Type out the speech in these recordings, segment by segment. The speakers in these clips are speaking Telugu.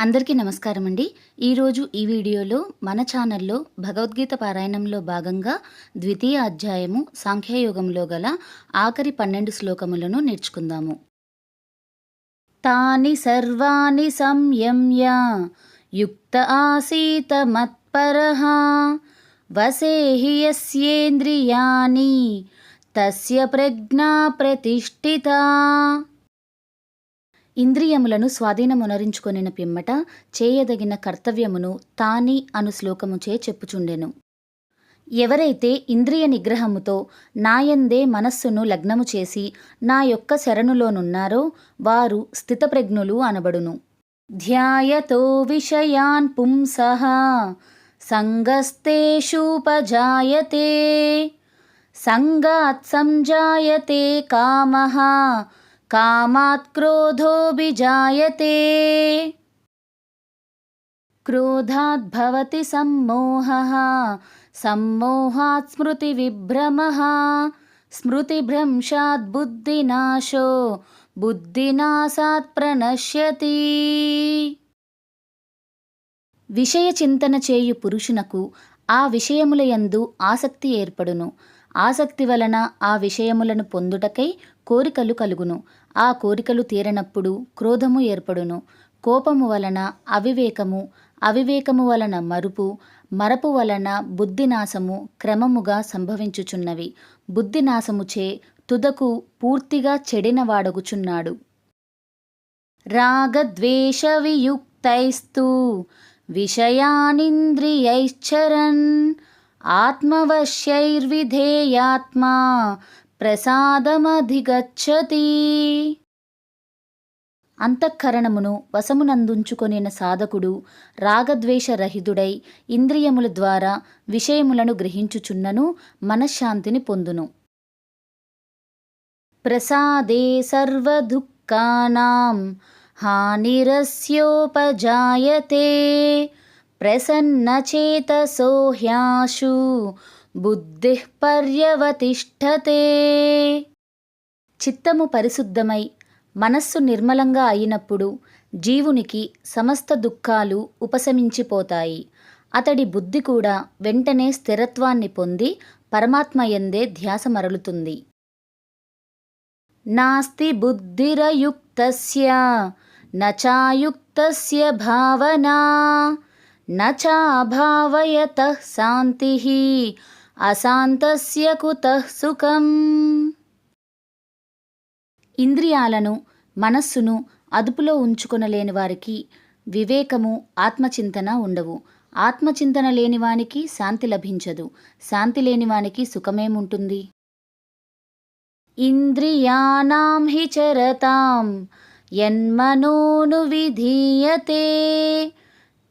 అందరికీ నమస్కారం అండి ఈరోజు ఈ వీడియోలో మన ఛానల్లో భగవద్గీత పారాయణంలో భాగంగా ద్వితీయ అధ్యాయము సాంఖ్యయోగంలో గల ఆఖరి పన్నెండు శ్లోకములను నేర్చుకుందాము. తాని సర్వాణి సంయమ్య యుక్త ఆసీత మత్పర వసేహియస్యేంద్రియాని తస్య ప్రజ్ఞా ప్రతిష్ఠితా. ఇంద్రియములను స్వాధీనమునరించుకొనిన పిమ్మట చేయదగిన కర్తవ్యమును తాని అను శ్లోకముచే చెప్పుచుండెను. ఎవరైతే ఇంద్రియ నిగ్రహముతో నాయందే మనస్సును లగ్నము చేసి నా యొక్క శరణులోనున్నారో వారు స్థితప్రజ్ఞులు అనబడును. ధ్యాయతో విషయాన్ పుంసః సంగస్తేషూపజాయతే సంగాత్ సంజాయతే కామః కామాత్ క్రోధోభిజాయతే క్రోధాద్ భవతి సమ్మోహः సమ్మోహాత్ స్మృతివిభ్రమः స్మృతిభ్రంశాత్ బుద్ధినాశో బుద్ధినాశాత్ ప్రణశ్యతి. విషయ చింతన చేయు పురుషునకు ఆ విషయములయందు ఆసక్తి ఏర్పడును. ఆసక్తి వలన ఆ విషయములను పొందుటకై కోరికలు కలుగును. ఆ కోరికలు తీరనప్పుడు క్రోధము ఏర్పడును. కోపము వలన అవివేకము అవివేకము వలన మరుపు మరపు వలన బుద్ధినాశము క్రమముగా సంభవించుచున్నవి. బుద్ధినాశముచే తుదకు పూర్తిగా చెడిన వాడగుచున్నాడు రాగద్వేషవియుక్తైస్తు విషయానింద్రియైశ్చరన్ ఆత్మవశ్యైర్విధేయాత్మా ప్రసాదమధిగచ్చతి. అంతఃకరణమును వశమునందుంచుకొనిన సాధకుడు రాగద్వేషరహితుడై ఇంద్రియముల ద్వారా విషయములను గ్రహించుచున్నను మనశ్శాంతిని పొందును. ప్రసాదే సర్వదుఃఖానాం హానిరస్యోపజాయతే. ప్రసన్నచేతసో హ్యాశు బుద్ధి పర్యవతిష్టతే చిత్తము పరిశుద్ధమై మనస్సు నిర్మలంగా అయినప్పుడు జీవునికి సమస్త దుఃఖాలు ఉపశమించిపోతాయి. అతడి బుద్ధి కూడా వెంటనే స్థిరత్వాన్ని పొంది పరమాత్మయందే ధ్యాస మరలుతుంది నాస్తి బుద్ధిరయుక్తస్య నచాయుక్తస్య భావనా। నచాభావయతః శాంతి అశాంతస్య కుతః సుఖం ఇంద్రియాలను మనస్సును అదుపులో ఉంచుకొనలేని వారికి వివేకము ఆత్మచింతన ఉండవు. ఆత్మచింతన లేనివానికి శాంతి లభించదు. శాంతి లేనివానికి సుఖమేముంటుంది? ఇంద్రియాణం హి చరతాం యన్మనోను విధీయతే.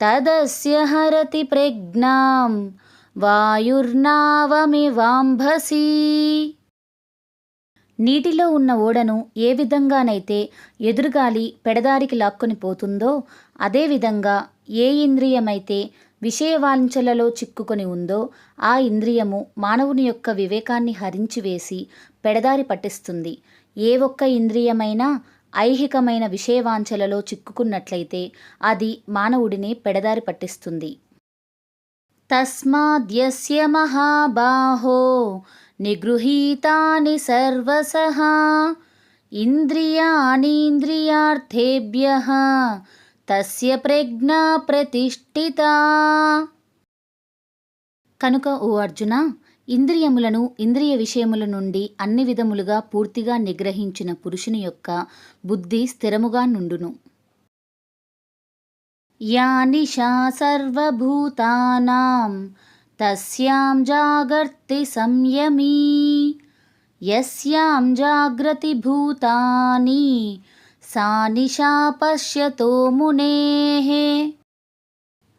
తదస్య హరతి ప్రజ్ఞాం. వాయుర్నావమివాంభసి. నీటిలో ఉన్న ఓడను ఏ విధంగానైతే ఎదురుగాలి పెడదారికి లాక్కొని పోతుందో అదేవిధంగా ఏ ఇంద్రియమైతే విషయవాంఛలలో చిక్కుకొని ఉందో ఆ ఇంద్రియము మానవుని యొక్క వివేకాన్ని హరించివేసి పెడదారి పట్టిస్తుంది. ఏ ఒక్క ఇంద్రియమైనా ఐహికమైన విషయవాంఛలలో చిక్కుకున్నట్లయితే అది మానవుడిని పెడదారి పట్టిస్తుంది. తస్మాద్యస్య మహాబాహో నిగృహీతాని సర్వసహ ఇంద్రియాణీంద్రియార్థేభ్య తస్య ప్రజ్ఞా ప్రతిష్ఠిత. కనుక ఓ అర్జున ఇంద్రియములను ఇంద్రియ విషయముల నుండి అన్ని విధములుగా పూర్తిగా నిగ్రహించిన పురుషుని యొక్క బుద్ధి స్థిరముగా నుండును. యా నిషా సర్వభూతానాం తస్యాం జాగర్తి సంయమీ యస్యాం జాగ్రతి భూతాని సా నిషా పశ్యతో మునేః.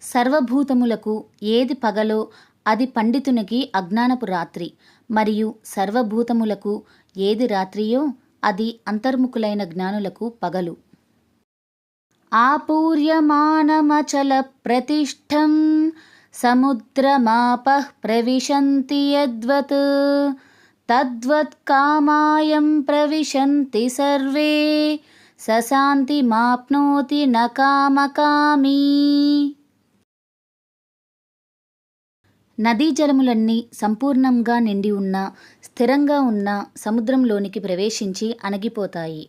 సర్వభూతములకు ఏది పగలో అది పండితునికి అజ్ఞానపు రాత్రి. మరియు సర్వభూతములకు ఏది రాత్రియో అది అంతర్ముఖులైన జ్ఞానులకు పగలు. ఆపూర్యమానమచల ప్రతిష్టం సముద్రమాపః ప్రవిశంతి యద్వత్. తద్వత్ కామాయం ప్రవిశంతి సర్వే. సశాంతిమాప్నోతి మాప్నోతి కామకామీ. నదీ జలములన్నీ సంపూర్ణంగా నిండి ఉన్న స్థిరంగా ఉన్న సముద్రంలోనికి ప్రవేశించి అణగిపోతాయి.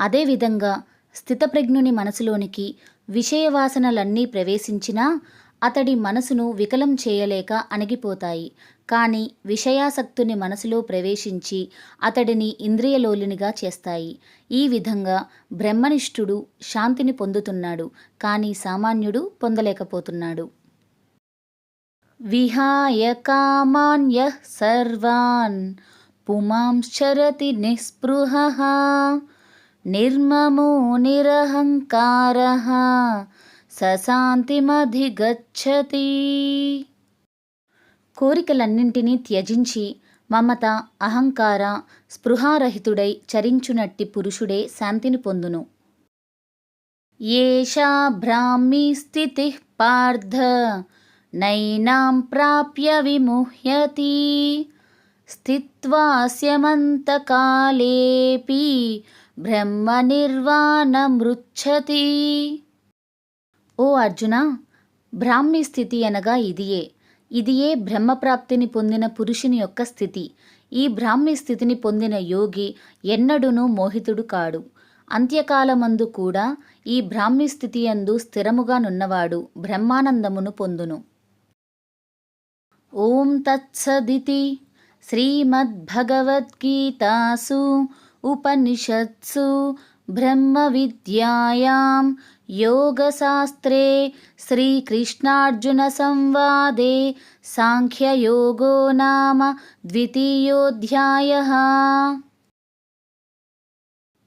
అదేవిధంగా స్థితప్రజ్ఞుని మనసులోనికి విషయవాసనలన్నీ ప్రవేశించినా అతడి మనసును వికలం చేయలేక అణగిపోతాయి. కానీ విషయాసక్తుని మనసులో ప్రవేశించి అతడిని ఇంద్రియలోలునిగా చేస్తాయి. ఈ విధంగా బ్రహ్మనిష్ఠుడు శాంతిని పొందుతున్నాడు కానీ సామాన్యుడు పొందలేకపోతున్నాడు. విహాయ కామాన్య సర్వాన్ పుమాంశ్చరతి నిస్పృహः నిర్మమో నిరహంకారः సశాంతిమధిగచ్చతి కోరికలన్నింటినీ త్యజించి మమత అహంకార స్పృహారహితుడై చరించునట్టి పురుషుడే శాంతిని పొందును. ఏషా బ్రాహ్మీ స్థితి పార్థ నైనాం ప్రాప్య విముహ్యతి స్థిత్వాస్యమంతకాలేపి బ్రహ్మ నిర్వాణమృచ్చతి ఓ అర్జున బ్రాహ్మి స్థితి అనగా ఇదియే. ఇదియే బ్రహ్మప్రాప్తిని పొందిన పురుషుని యొక్క స్థితి. ఈ బ్రాహ్మి స్థితిని పొందిన యోగి ఎన్నడూనూ మోహితుడు కాడు. అంత్యకాలమందు కూడా ఈ బ్రాహ్మి స్థితి యందు స్థిరముగా నున్నవాడు బ్రహ్మానందమును పొందును. ఓం తత్సదితి శ్రీమద్భగవద్గీతాసు ఉపనిషత్సు బ్రహ్మ విద్యాయాం యోగశాస్త్రే శ్రీకృష్ణార్జున సంవాదే సాంఖ్యయోగో నామ ద్వితీయోధ్యాయ.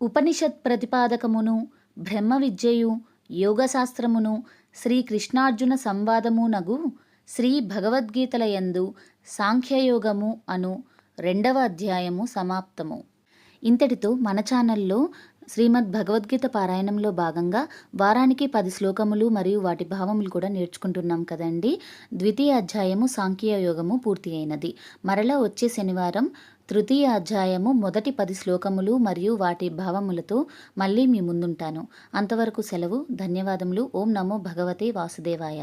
ఉపనిషత్ ప్రతిపాదకమును బ్రహ్మ విద్యయు యోగశాస్త్రమును శ్రీకృష్ణార్జున సంవాదమునగు శ్రీ భగవద్గీతల యందు సాంఖ్యయోగము అను రెండవ అధ్యాయము సమాప్తము. ఇంతటితో మన ఛానల్లో శ్రీమద్ భగవద్గీత పారాయణంలో భాగంగా వారానికి పది శ్లోకములు మరియు వాటి భావములు కూడా నేర్చుకుంటున్నాం కదండి. ద్వితీయ అధ్యాయము సాంఖ్య యోగము పూర్తి అయినది మరలా వచ్చే శనివారం తృతీయ అధ్యాయము మొదటి పది శ్లోకములు మరియు వాటి భావములతో మళ్ళీ మీ ముందుంటాను. అంతవరకు సెలవు ధన్యవాదములు. ఓం నమో భగవతే వాసుదేవాయ.